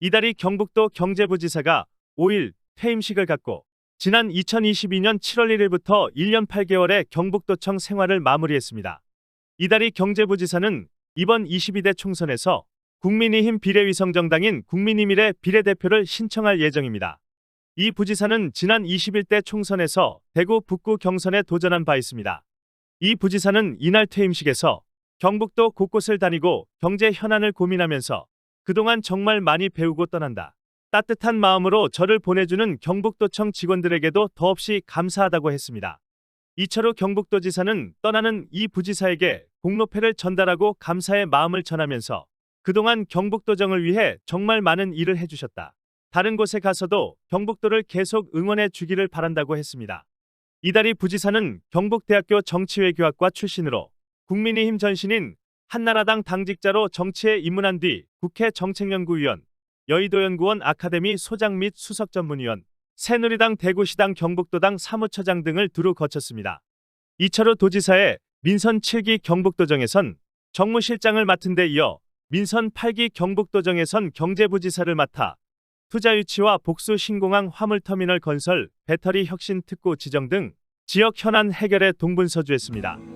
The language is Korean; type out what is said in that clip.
이달이 경북도 경제부지사가 5일 퇴임식을 갖고 지난 2022년 7월 1일부터 1년 8개월의 경북도청 생활을 마무리했습니다. 이달이 경제부지사는 이번 22대 총선에서 국민의힘 비례위성정당인 국민의미래 비례대표를 신청할 예정입니다. 이 부지사는 지난 21대 총선에서 대구 북구 경선에 도전한 바 있습니다. 이 부지사는 이날 퇴임식에서 경북도 곳곳을 다니고 경제 현안을 고민하면서 그동안 정말 많이 배우고 떠난다. 따뜻한 마음으로 저를 보내주는 경북도청 직원들에게도 더없이 감사하다고 했습니다. 이철우 경북도지사는 떠나는 이 부지사에게 공로패를 전달하고 감사의 마음을 전하면서 그동안 경북도정을 위해 정말 많은 일을 해주셨다. 다른 곳에 가서도 경북도를 계속 응원해 주기를 바란다고 했습니다. 이달이 부지사는 경북대학교 정치외교학과 출신으로 국민의힘 전신인 한나라당 당직자로 정치에 입문한 뒤 국회 정책연구위원, 여의도연구원 아카데미 소장 및 수석 전문위원, 새누리당 대구시당 경북도당 사무처장 등을 두루 거쳤습니다. 이철우 도지사의 민선 7기 경북도정에선 정무실장을 맡은 데 이어 민선 8기 경북도정에선 경제부지사를 맡아 투자 유치와 복수 신공항 화물터미널 건설, 배터리 혁신 특구 지정 등 지역 현안 해결에 동분서주했습니다.